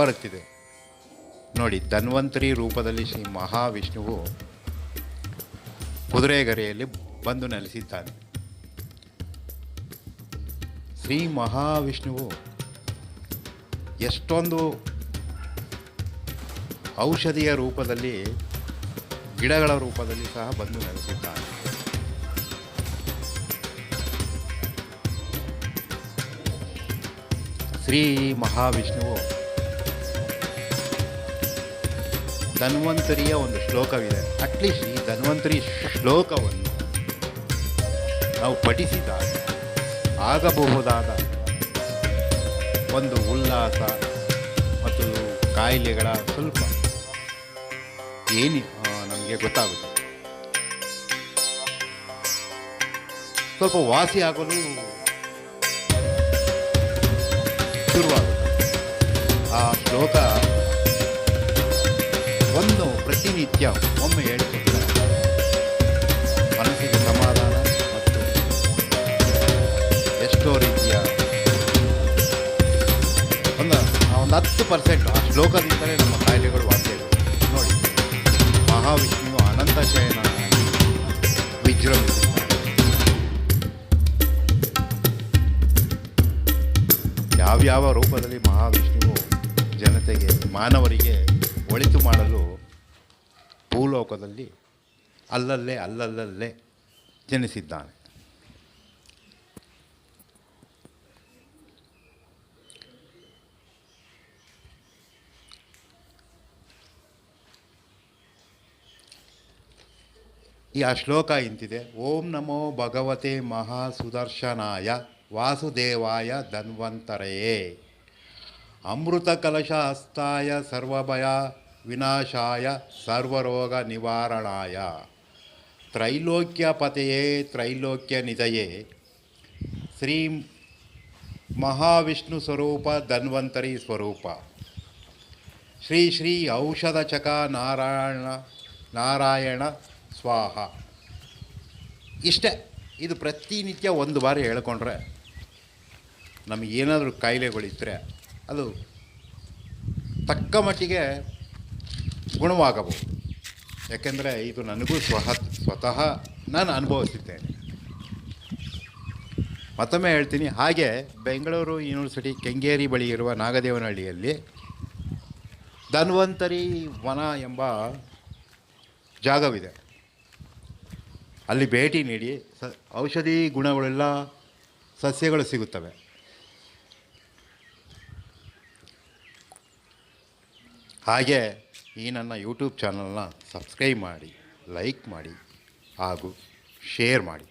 ಬರುತ್ತಿದೆ. ನೋಡಿ, ಧನ್ವಂತರಿ ರೂಪದಲ್ಲಿ ಶ್ರೀ ಮಹಾವಿಷ್ಣುವು ಕುದುರೆಗರೆಯಲ್ಲಿ ಬಂದು ನೆಲೆಸಿದ್ದಾನೆ. ಶ್ರೀ ಮಹಾವಿಷ್ಣುವು ಎಷ್ಟೊಂದು ಔಷಧಿಯ ರೂಪದಲ್ಲಿ, ಗಿಡಗಳ ರೂಪದಲ್ಲಿ ಸಹ ಬಂದು ನೆಲೆಸಿದ್ದಾನೆ. ಶ್ರೀ ಮಹಾವಿಷ್ಣುವು ಧನ್ವಂತರಿಯ ಒಂದು ಶ್ಲೋಕವಿದೆ. ಅಟ್ಲೀಸ್ಟ್ ಈ ಧನ್ವಂತರಿ ಶ್ಲೋಕವನ್ನು ನಾವು ಪಠಿಸಿದಾಗ ಆಗಬಹುದಾದ ಒಂದು ಉಲ್ಲಾಸ ಮತ್ತು ಕಾಯಿಲೆಗಳ ಸ್ವಲ್ಪ ಏನು ನಮಗೆ ಗೊತ್ತಾಗುತ್ತೆ ಸ್ವಲ್ಪ ವಾಸಿ ಆಗಲು ಶುರುವಾಗುತ್ತೆ ಆ ಶ್ಲೋಕ ಪ್ರತಿನಿತ್ಯ ಒಮ್ಮೆ ಹೇಳ್ತಿದ್ರೆ ಮನಸ್ಸಿಗೆ ಸಮಾಧಾನ ಮತ್ತು ಎಷ್ಟೋ ರೀತಿಯ ಒಂದು ಒಂದು ಹತ್ತು ಪರ್ಸೆಂಟ್, ಆ ಶ್ಲೋಕದಿಂದಲೇ ನಮ್ಮ ಕಾಯಿಲೆಗಳು ವಾಸಿ ನೋಡಿ, ಮಹಾವಿಷ್ಣುವು ಅನಂತ ಶಯನ ವಿಜೃಂಭಿಸಿದ್ದಾನೆ ಯಾವ್ಯಾವ ರೂಪದಲ್ಲಿ ಮಹಾವಿಷ್ಣುವು ಜನತೆಗೆ, ಮಾನವರಿಗೆ ಒಳಿತು ಮಾಡಲು ಭೂಲೋಕದಲ್ಲಿ ಅಲ್ಲಲ್ಲೇ ಅಲ್ಲಲ್ಲೇ ಜನಿಸಿದ್ದಾನೆ. ಈ ಆ ಶ್ಲೋಕ ಇಂತಿದೆ. ಓಂ ನಮೋ ಭಗವತೆ ಮಹಾಸುದರ್ಶನಾಯ ವಾಸುದೇವಾಯ ಧನ್ವಂತರೆಯೇ ಅಮೃತ ಕಲಶ ಹಸ್ತಾಯ ಸರ್ವಭಯ ವಿನಾಶಾಯ ಸರ್ವರೋಗ ನಿವಾರಣಾಯ. ತ್ರೈಲೋಕ್ಯ ಪತೆಯೇ ತ್ರೈಲೋಕ್ಯ ನಿಧಯೇ ಶ್ರೀ ಮಹಾವಿಷ್ಣು ಸ್ವರೂಪ ಧನ್ವಂತರಿ ಸ್ವರೂಪ. ಶ್ರೀ ಶ್ರೀ ಔಷಧ ಚಕ ನಾರಾಯಣ ನಾರಾಯಣ ಸ್ವಾಹ. ಇಷ್ಟೇ, ಇದು ಪ್ರತಿನಿತ್ಯ ಒಂದು ಬಾರಿ ಹೇಳ್ಕೊಂಡ್ರೆ ನಮಗೇನಾದರೂ ಕಾಯಿಲೆಗಳಿದ್ದರೆ ಅದು ತಕ್ಕ ಮಟ್ಟಿಗೆ ಗುಣವಾಗಬಹುದು. ಯಾಕೆಂದರೆ ಇದು ನನಗೂ ಸ್ವಹ, ಸ್ವತಃ ನಾನು ಅನುಭವಿಸಿದ್ದೇನೆ. ಮತ್ತೊಮ್ಮೆ ಹೇಳ್ತೀನಿ, ಹಾಗೆ ಬೆಂಗಳೂರು ಯೂನಿವರ್ಸಿಟಿ ಕೆಂಗೇರಿ ಬಳಿ ಇರುವ ನಾಗದೇವನಹಳ್ಳಿಯಲ್ಲಿ ಧನ್ವಂತರಿ ವನ ಎಂಬ ಜಾಗವಿದೆ. ಅಲ್ಲಿ ಭೇಟಿ ನೀಡಿ, ಸ, ಔಷಧಿ ಗುಣಗಳೆಲ್ಲ ಸಸ್ಯಗಳು ಸಿಗುತ್ತವೆ. ಹಾಗೆ ಈ ನನ್ನ ಯೂಟ್ಯೂಬ್ ಚಾನಲ್ನ ಸಬ್ಸ್ಕ್ರೈಬ್ ಮಾಡಿ ಲೈಕ್ ಮಾಡಿ ಹಾಗೂ ಶೇರ್ ಮಾಡಿ.